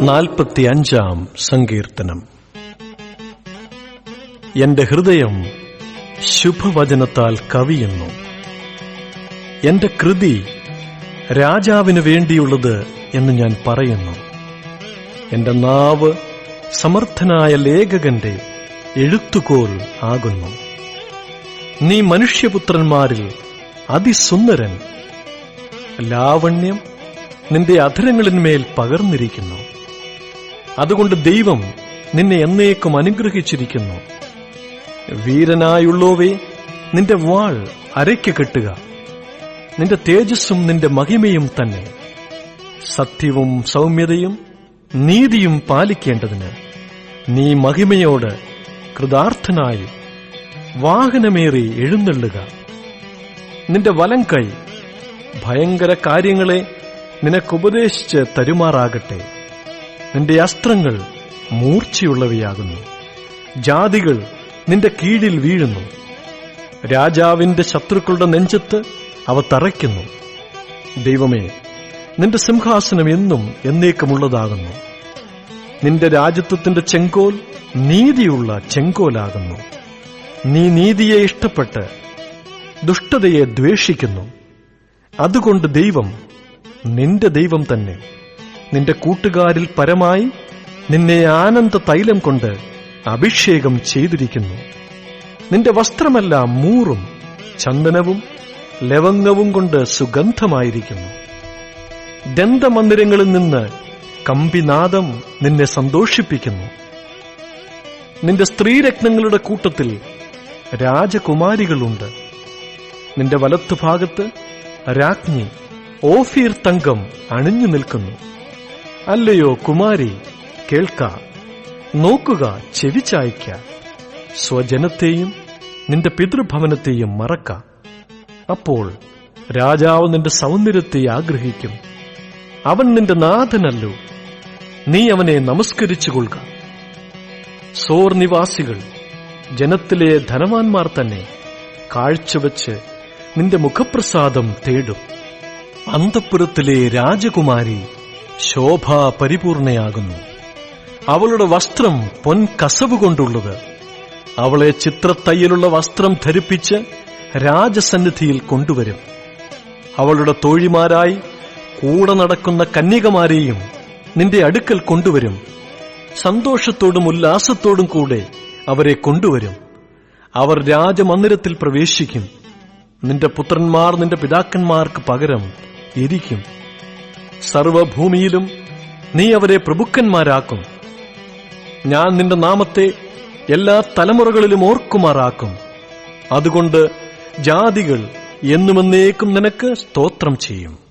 നാൽപ്പത്തി അഞ്ചാം സങ്കീർത്തനം. എന്റെ ഹൃദയം ശുഭവചനത്താൽ കവിയുന്നു. എന്റെ കൃതി രാജാവിന് വേണ്ടിയുള്ളത് എന്ന് ഞാൻ പറയുന്നു. എന്റെ നാവ് സമർത്ഥനായ ലേഖകന്റെ എഴുത്തുകോൽ ആകുന്നു. നീ മനുഷ്യപുത്രന്മാരിൽ അതിസുന്ദരൻ. ലാവണ്യം നിന്റെ അധരങ്ങളിന്മേൽ പകർന്നിരിക്കുന്നു. അതുകൊണ്ട് ദൈവം നിന്നെ എന്നേക്കും അനുഗ്രഹിച്ചിരിക്കുന്നു. വീരനായുള്ളോവേ നിന്റെ വാൾ അരയ്ക്ക് കെട്ടുക. നിന്റെ തേജസ്സും നിന്റെ മഹിമയും തന്നെ. സത്യവും സൗമ്യതയും നീതിയും പാലിക്കേണ്ടതിന് നീ മഹിമയോട് കൃതാർത്ഥനായി വാഹനമേറി എഴുന്നള്ളുക. നിന്റെ വലം കൈ ഭയങ്കര കാര്യങ്ങളെ നിനക്കുപദേശിച്ച് തരുമാറാകട്ടെ. നിന്റെ അസ്ത്രങ്ങൾ മൂർച്ചയുള്ളവയാകുന്നു. ജാതികൾ നിന്റെ കീഴിൽ വീഴുന്നു. രാജാവിന്റെ ശത്രുക്കളുടെ നെഞ്ചത്ത് അവ തറയ്ക്കുന്നു. ദൈവമേ നിന്റെ സിംഹാസനം എന്നും എന്നേക്കുമുള്ളതാകുന്നു. നിന്റെ രാജ്യത്വത്തിന്റെ ചെങ്കോൽ നീതിയുള്ള ചെങ്കോലാകുന്നു. നീ നീതിയെ ഇഷ്ടപ്പെട്ട് ദുഷ്ടതയെ ദ്വേഷിക്കുന്നു. അതുകൊണ്ട് ദൈവം നിന്റെ ദൈവം തന്നെ. നിന്റെ കൂട്ടുകാരിൽ പരമായി നിന്നെ ആനന്ദ തൈലം കൊണ്ട് അഭിഷേകം ചെയ്തിരിക്കുന്നു. നിന്റെ വസ്ത്രമെല്ലാം മൂറും ചന്ദനവും ലവംഗവും കൊണ്ട് സുഗന്ധമായിരിക്കുന്നു. ദന്തമന്ദിരങ്ങളിൽ നിന്ന് കമ്പിനാദം നിന്നെ സന്തോഷിപ്പിക്കുന്നു. നിന്റെ സ്ത്രീരത്നങ്ങളുടെ കൂട്ടത്തിൽ രാജകുമാരികളുണ്ട്. നിന്റെ വലത്തുഭാഗത്ത് രാജ്ഞി ഓഫീർ തങ്കം അണിഞ്ഞു നിൽക്കുന്നു. അല്ലയോ കുമാരി കേൾക്ക. നോക്കുക ചെവിച്ചായ്ക്ക സ്വജനത്തെയും നിന്റെ പിതൃഭവനത്തെയും മറക്ക. അപ്പോൾ രാജാവ് നിന്റെ സൗന്ദര്യത്തെ ആഗ്രഹിക്കും. അവൻ നിന്റെ നാഥനല്ലോ. നീ അവനെ നമസ്കരിച്ചു കൊള്ളുക സോർ നിവാസികൾ ജനത്തിലെ ധനവാന്മാർ തന്നെ കാഴ്ചവെച്ച് നിന്റെ മുഖപ്രസാദം തേടും. അന്തപ്പുരത്തിലെ രാജകുമാരി ശോഭ പരിപൂർണയാകുന്നു അവളുടെ വസ്ത്രം പൊൻ കസവ് കൊണ്ടുള്ളത് അവളെ ചിത്രത്തയ്യലുള്ള വസ്ത്രം ധരിപ്പിച്ച് രാജസന്നിധിയിൽ കൊണ്ടുവരും. അവളുടെ തോഴിമാരായി കൂടെ നടക്കുന്ന കന്യകമാരെയും നിന്റെ അടുക്കൽ കൊണ്ടുവരും. സന്തോഷത്തോടും ഉല്ലാസത്തോടും കൂടെ അവരെ കൊണ്ടുവരും. അവർ രാജമന്ദിരത്തിൽ പ്രവേശിക്കും. നിന്റെ പുത്രന്മാർ നിന്റെ പിതാക്കന്മാർക്ക് പകരം ഇരിക്കും. സർവഭൂമിയിലും നീ അവരെ പ്രഭുക്കന്മാരാക്കും. ഞാൻ നിന്റെ നാമത്തെ എല്ലാ തലമുറകളിലും ഓർക്കുമാറാക്കും. അതുകൊണ്ട് ജാതികൾ എന്നുമെന്നേക്കും നിനക്ക് സ്തോത്രം ചെയ്യും.